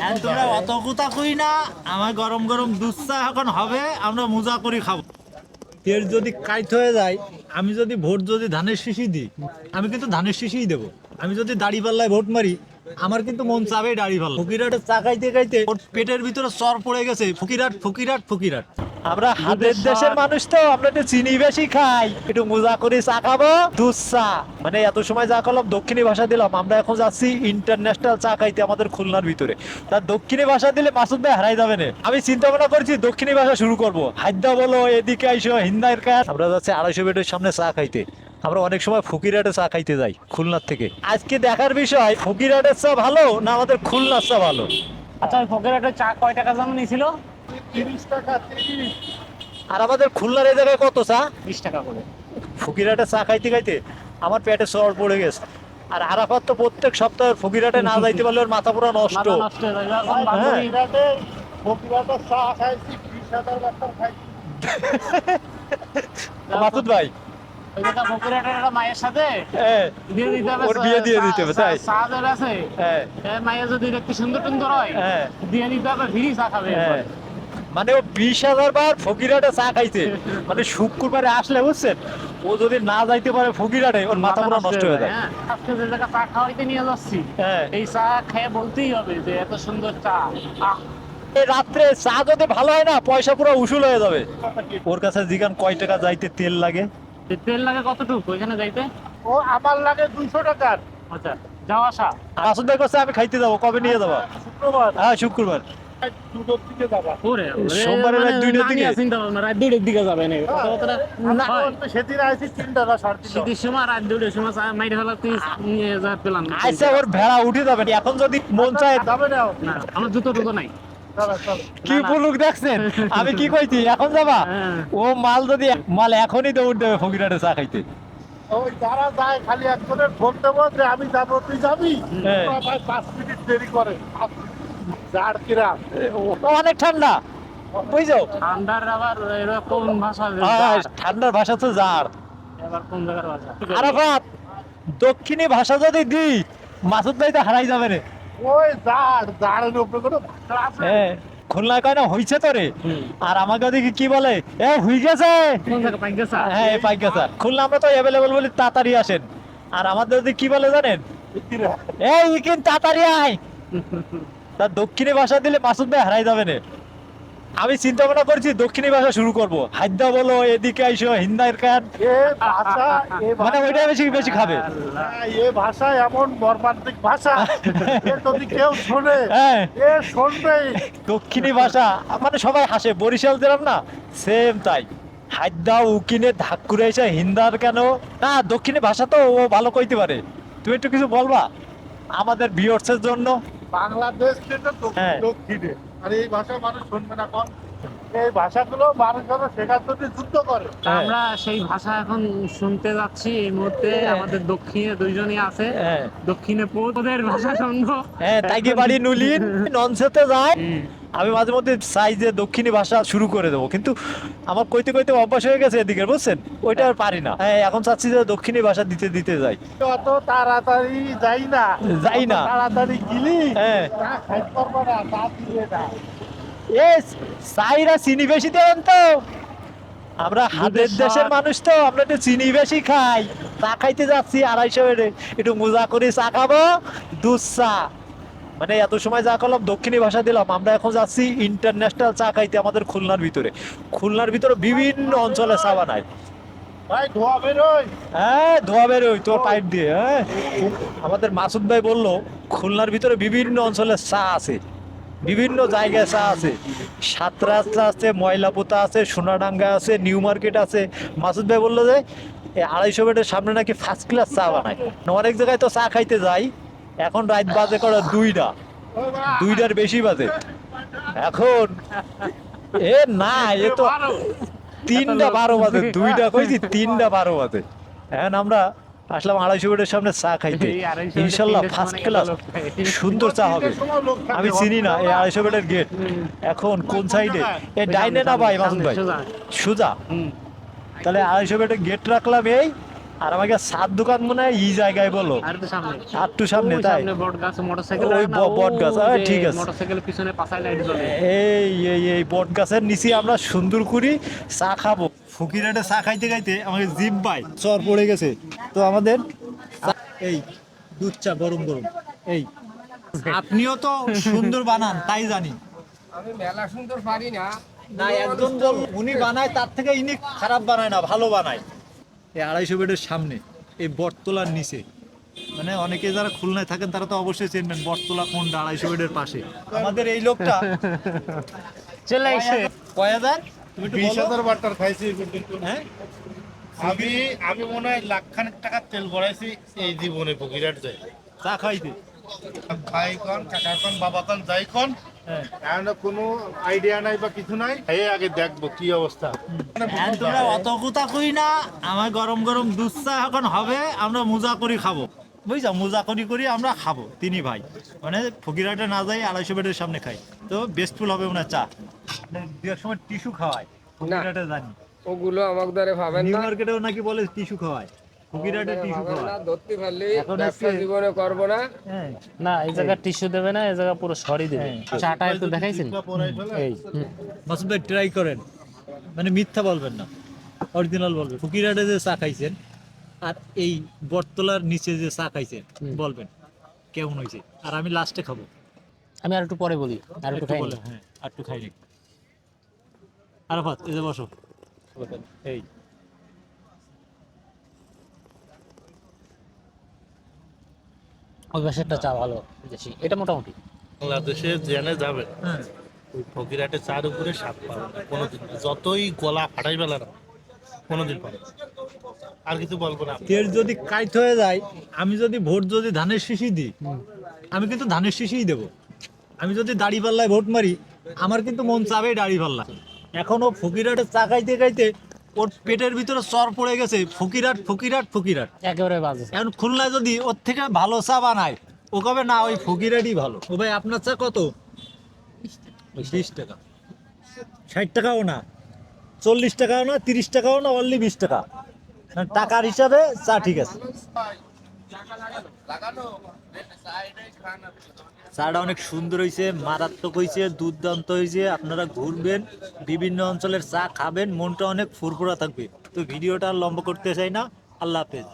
এখন তোমরা অত কথা কই না আমার গরম গরম দুধ চা এখন হবে আমরা মজা করে খাব। তেল যদি কাইট হয়ে যায় আমি যদি ভোট যদি ধানের শিশি দিই আমি কিন্তু ধানের শিশিই দেবো। আমি যদি দাড়ি পাল্লায় ভোট মারি আমার কিন্তু মন চাবে দাড়ি পাল্লা ফকিরাটের চা খাইতে খাইতে ওর পেটের ভিতরে চর পড়ে গেছে ফকিরাট ফকিরাট ফকিরাট আমরা হাতের দেশের মানুষ তো আমরা একটু চিনি বেশি খাই। একটু মজা করে চা খাব দুধ চা। মানে এত সময় যা করলাম দক্ষিণী ভাষা দিলাম। আমরা এখন যাচ্ছি ইন্টারন্যাশনাল চা খাইতে আমাদের খুলনার ভিতরে। তার দক্ষিণী ভাষা দিলে মাসুদ ভাই হারাই যাবে না। আমি চিন্তা ভাবনা করছি দক্ষিণী ভাষা শুরু করব। হায়দা বলো এদিকে আইসো হিন্দার কাজ। আমরা যাচ্ছি আড়াইশো বেডের সামনে চা খাইতে। আমরা অনেক সময় ফকিরহাটে চা খাইতে যাই খুলনার থেকে। আজকে দেখার বিষয় ফকিরহাটের চা ভালো না আমাদের খুলনার চা ভালো? আচ্ছা ওই ফকের একটা চা কয় টাকা দাম নিয়েছিল আর আমাদের খুলনার এই জায়গায় কত চা? বিশ টাকা করে। ফকিরহাটে চা খাইতে খাইতে আমার পেটে সর পড়ে গেছে। আর আরাফাত তো প্রত্যেক সপ্তাহে ফকিরহাটে না যাইতে পারলে ওর মাথা পুরো নষ্ট। হয়ে মাসুদ ভাই। মায়ের সাথে হ্যাঁ, দিয়ে দিতে হবে ওর বিয়ে দিয়ে দিতে হবে, তাই? চা যার আছে হ্যাঁ, এ মায়ের যদি একটু সুন্দর টুন্দর হয় হ্যাঁ, দিয়ে দিতে হবে ফ্রি চা খাবে হ্যাঁ। মানে ও বিশ হাজার বার ফকিরহাটে চা খাইছে। মানে শুক্রবারে আসলে বুঝছেন ও যদি না যাইতে পারে ফকিরহাটে ওর মাথা পুরো নষ্ট হয়ে যায়। হ্যাঁ। আজকে যে জায়গা চা খাওয়াইতে নিয়ে যাচ্ছি হ্যাঁ। এই চা খেয়ে বলতেই হবে যে এত সুন্দর চা। আহ। রাত্রে চা যদি ভালো হয় না পয়সা পুরো উসুল হয়ে যাবে। ওর কাছে জিগান কয় টাকা যাইতে তেল লাগে? তেল লাগে কতটুকু ওইখানে যাইতে? ও আমার লাগে দুইশো টাকার। আচ্ছা যাওয়া আসা। ভাই কাছে আমি খাইতে যাব কবে নিয়ে যাব? শুক্রবার। হ্যাঁ শুক্রবার। দুটোর দিকে যাবা ওরে সোমবারে রাত দুইটার দিকে? চিন্তা ভাবনা রাত দুইটার দিকে যাবে না কথাটা না হয়। ভেড়া উঠে যাবে এখন যদি মন চায় যাবে না না আমার জুতো টুতো নাই। কি। পুলুক দেখছেন? আমি কি কইছি এখন যাবা? হ্যাঁ। ও মাল যদি মাল এখনই দৌড় দেবে ফকিরাটে চা খাইতে। ওই যারা যায় খালি একজনের ফোন দেবো যে আমি যাব তুই যাবি? হ্যাঁ। পাঁচ মিনিট দেরি করে। কিরাম অনেক ঠান্ডা। বুঝছ? ঠান্ডার আবার এরকম ভাষা হ্যাঁ, জার। ঠান্ডার ভাষা তো জার এবার কোন জায়গার ভাষা? আরাফাত দক্ষিণী ভাষা যদি দিই মাসুদ ভাই তো হারাই যাবে রে। ওই যার যারের উপরে কোনো ভাষা আছে। হ্যাঁ খুলনায় কয় না হইছে তো রে। আর আমাকে দেখি কি বলে এ হুই গেছে হ্যাঁ এই পাই গেছে খুলনা আমরা তো অ্যাভেলেবল বলি তাড়াতাড়ি আসেন। আর আমাদের যদি কি বলে জানেন। এই ইকিন তাড়াতাড়ি আয়। তার দক্ষিণী ভাষা দিলে মাসুদ ভাই হারাই যাবে না। আমি চিন্তা ভাবনা করছি দক্ষিণী ভাষা শুরু করব। হায়দা বলো এদিকে আইসো হিন্দার কান এ ভাষা এ মানে ওইটা বেশি বেশি খাবে। এ ভাষা এমন মর্মান্তিক ভাষা যদি কেউ শোনে হ্যাঁ। এ শুনবে। দক্ষিণী ভাষা মানে সবাই হাসে বরিশাল দিলাম না সেম তাই। হায়দা উকিনে ধাক্কুরে এসে হিন্দার কেন? না দক্ষিণী ভাষা তো ও ভালো কইতে পারে। তুমি একটু কিছু বলবা? আমাদের ভিউয়ার্সের জন্য। বাংলাদেশ যেটা হ্যাঁ। দক্ষিণে। আর এই ভাষা মানুষ শুনবে না কম। এই ভাষাগুলো মানুষ শেখার জন্য যুদ্ধ করে। হ্যাঁ। আমরা সেই ভাষা এখন শুনতে যাচ্ছি। এই মুহূর্তে আমাদের দক্ষিণে দুইজনই আছে। হ্যাঁ। দক্ষিণে পৌঁছদের ভাষা শুনব। হ্যাঁ তাইকে বাড়ি নুলিন ননসেতে যায়। আমি মাঝে মধ্যে চাই যে দক্ষিণী ভাষা শুরু করে দেবো কিন্তু আমার কইতে কইতে অভ্যাস হয়ে গেছে এদিকে বুঝছেন? ওইটা আর পারি না। হ্যাঁ এখন চাচ্ছি যে দক্ষিণী ভাষা দিতে দিতে যাই। অত তাড়াতাড়ি যাই না। যাই না। তাড়াতাড়ি গিলি হ্যাঁ। এ চাইরা চিনি বেশি দেবেন তো। আমরা হাতের দেশের মানুষ তো আমরা একটু চিনি বেশি খাই। চা খাইতে যাচ্ছি আড়াইশো বেড়ে একটু মজা করে চা খাব। দুধ চা। মানে এত সময় যা করলাম দক্ষিণী ভাষা দিলাম। আমরা এখন যাচ্ছি ইন্টারন্যাশনাল চা খাইতে আমাদের খুলনার ভিতরে। খুলনার ভিতরে বিভিন্ন অঞ্চলে চা বানায়। ভাই ধোয়া বেরোয়। হ্যাঁ ধোয়া বেরোয় তোর পাইপ দিয়ে হ্যাঁ। আমাদের মাসুদ ভাই বলল খুলনার ভিতরে বিভিন্ন অঞ্চলে চা আছে। বিভিন্ন জায়গায় চা আছে। সাতরাস্তা আছে ময়লাপোতা আছে সোনাডাঙ্গা আছে নিউ মার্কেট আছে। মাসুদ ভাই বলল যে এই আড়াইশো বেডের সামনে নাকি ফার্স্ট ক্লাস চা বানায়। অনেক জায়গায় তো চা খাইতে যাই। এখন রাত বাজে করে দুইটা। দুইটার বেশি বাজে। এখন এ না এ তো তিনটা বারো বাজে দুইটা কইছি তিনটা বারো বাজে। এখন আমরা আসলাম আড়াইশো বেডের সামনে চা খাইতে। ইনশাল্লাহ ফার্স্ট ক্লাস সুন্দর চা হবে। আমি চিনি না এই আড়াইশো বেডের গেট এখন কোন সাইডে এ? ডাইনে না ভাই মাসুদ ভাই? সোজা। তাহলে আড়াইশো বেডের গেট রাখলাম এই। আর আমাকে সাত দোকান মনে হয় এই জায়গায় বলো। আর তো সামনে। আটটু সামনে তাই? বট গাছ মোটরসাইকেল ওই বট গাছ, ঠিক আছে। মোটরসাইকেলের পিছনে পাশায় লাইট জ্বলে। এই এই এই বট গাছের নিচে আমরা সুন্দর করি চা খাব। ফকিরাটে চা খাইতে খাইতে আমাকে জিভ বাই চর পড়ে গেছে। তো আমাদের এই দুধ চা গরম গরম। এই। আপনিও তো সুন্দর বানান তাই জানি। আমি মেলা সুন্দর পারি না। না একজন বল উনি বানায় তার থেকে ইনি খারাপ বানায় না ভালো বানায়। এই আড়াইশো বেডের সামনে এই বটতলার নিচে। মানে অনেকে যারা খুলনায় থাকেন তারা তো অবশ্যই চিনবেন বটতলা কোনটা আড়াইশো বেডের পাশে। আমাদের এই লোকটা চলে এসে কয় হাজার? বিশ হাজার বাটার খাইছি হ্যাঁ? আমি আমি মনে হয় লাখ খানেক টাকা তেল ভরাইছি এই জীবনে ফকিরাট যায় চা খাইতে। ভাই কন কাকা কন বাবা কন যাই কন হ্যাঁ। এখন কোনো আইডিয়া নাই বা কিছু নাই। এই আগে দেখব কি অবস্থা। তোমরা অত কথা কই না আমার গরম গরম দুধ চা এখন হবে আমরা মোজা করি খাব। বুঝছ? মোজা করি করি আমরা খাব তিনি ভাই। মানে ফকিরাটে না যাই আড়াইশো বেডের সামনে খাই তো বেস্টফুল হবে ওনার চা। মানে এক সময় টিস্যু খাওয়ায় ফকিরাটে জানি। ওগুলো আমাকে দ্বারে পাবেন নিউ না। মার্কেটেও নাকি বলে টিস্যু খাওয়ায়। ফকিরাটে টিস্যু পাবেন ধরতে পারলে ব্যবসা জীবনে করব না। হ্যাঁ। না এই জায়গা টিস্যু দেবে না এই জায়গা পুরো সরি দেবে। হ্যাঁ। চাটা একটু দেখাইছেন? এই। মাসুদ ভাই ট্রাই করেন। মানে মিথ্যা বলবেন না। অরিজিনাল বলবেন ফকিরাটে যে চা খাইছেন আর এই বটতলার নিচে যে চা খাইছেন বলবেন কেমন হয়েছে? আর আমি লাস্টে খাব। আমি আর একটু পরে বলি আর একটু খাই বলে হ্যাঁ আর একটু খাই আরাফাত এই যে বসো। এই। ওই পাশেরটা চা ভালো বেশি এটা মোটামুটি। বাংলাদেশে জেনে যাবে হ্যাঁ ওই ফকিরাটে চার উপরে স্বাদ পাবে না কোনোদিন। যতই গলা ফাটাই বেলা না কোনোদিন পাবে আর কিছু বলব না। তেল যদি কাইট হয়ে যায় আমি যদি ভোট যদি ধানের শিশি দিই আমি কিন্তু ধানের শিশিই দেবো। আমি যদি দাড়ি পাল্লায় ভোট মারি আমার কিন্তু মন চাবেই দাড়ি পাল্লা। এখনও ফকিরাটের চা খাইতে খাইতে ওর পেটের ভিতরে চর পড়ে গেছে। ফকিরাট ফকিরাট ফকিরাট। একেবারে বাজে এখন খুলনায় যদি ওর থেকে ভালো চা বানায় ও কবে না ওই ফকিরাটই ভালো। ও ভাই আপনার চা কত? বিশ টাকা। ষাট টাকাও না। চল্লিশ টাকাও না তিরিশ টাকাও না অনলি বিশ টাকা। মানে টাকার হিসাবে চা ঠিক আছে। চাটা অনেক সুন্দর হয়েছে মারাত্মক হয়েছে দুর্দান্ত হয়েছে আপনারা ঘুরবেন, বিভিন্ন অঞ্চলের চা খাবেন, মনটা অনেক ফুরফুরা থাকবে। তো ভিডিওটা লম্বা করতে চাই না। আল্লাহ হাফেজ।